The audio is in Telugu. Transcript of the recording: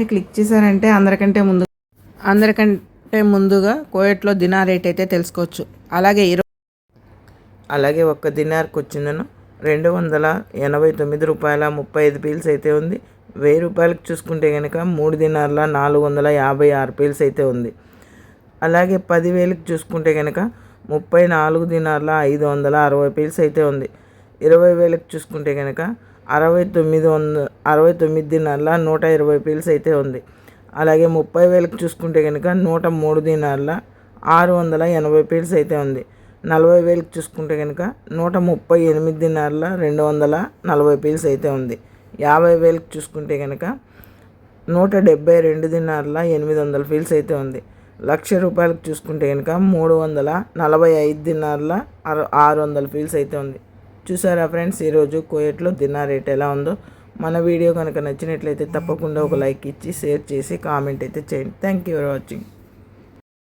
దాన్ని క్లిక్ చేశారంటే అందరికంటే ముందు అందరికంటే ముందుగా కోయట్లో దినార్ రేట్ అయితే తెలుసుకోవచ్చు. అలాగే ఇరవై అలాగే ఒక్క దినార్కి వచ్చిందను. రెండు వందల ఎనభై తొమ్మిది రూపాయల ముప్పై ఐదు పీల్స్ అయితే ఉంది. వెయ్యి రూపాయలకు చూసుకుంటే కనుక మూడు దినార్ల నాలుగు వందల యాభై ఆరు పీల్స్ అయితే ఉంది. అలాగే పదివేలకు చూసుకుంటే కనుక ముప్పై నాలుగు దినార్ల ఐదు వందల అరవై పీల్స్ అయితే ఉంది. ఇరవై వేలకు చూసుకుంటే కనుక అరవై తొమ్మిది వంద అరవై తొమ్మిది నూట ఇరవై పీల్స్ అయితే ఉంది. అలాగే ముప్పై వేలకు చూసుకుంటే కనుక నూట మూడు దినార్ల ఆరు వందల ఎనభై పీల్స్ అయితే ఉంది. నలభై వేలకు చూసుకుంటే కనుక నూట ముప్పై ఎనిమిది దినార్ల రెండు వందల నలభై పీల్స్ అయితే ఉంది. యాభై వేలకు చూసుకుంటే కనుక నూట డెబ్బై రెండు దినార్ల ఎనిమిది వందల ఫీల్స్ అయితే ఉంది. లక్ష రూపాయలకు చూసుకుంటే కనుక మూడు వందల నలభై ఐదు దినార్ల ఆరు వందల ఫీల్స్ అయితే ఉంది. చూసారా ఫ్రెండ్స్? ఈరోజు కోయట్లో దిన్నా రేట్ ఎలా ఉందో? మన వీడియో కనుక నచ్చినట్లయితే తప్పకుండా ఒక లైక్ ఇచ్చి షేర్ చేసి కామెంట్ అయితే చేయండి. Thank you for watching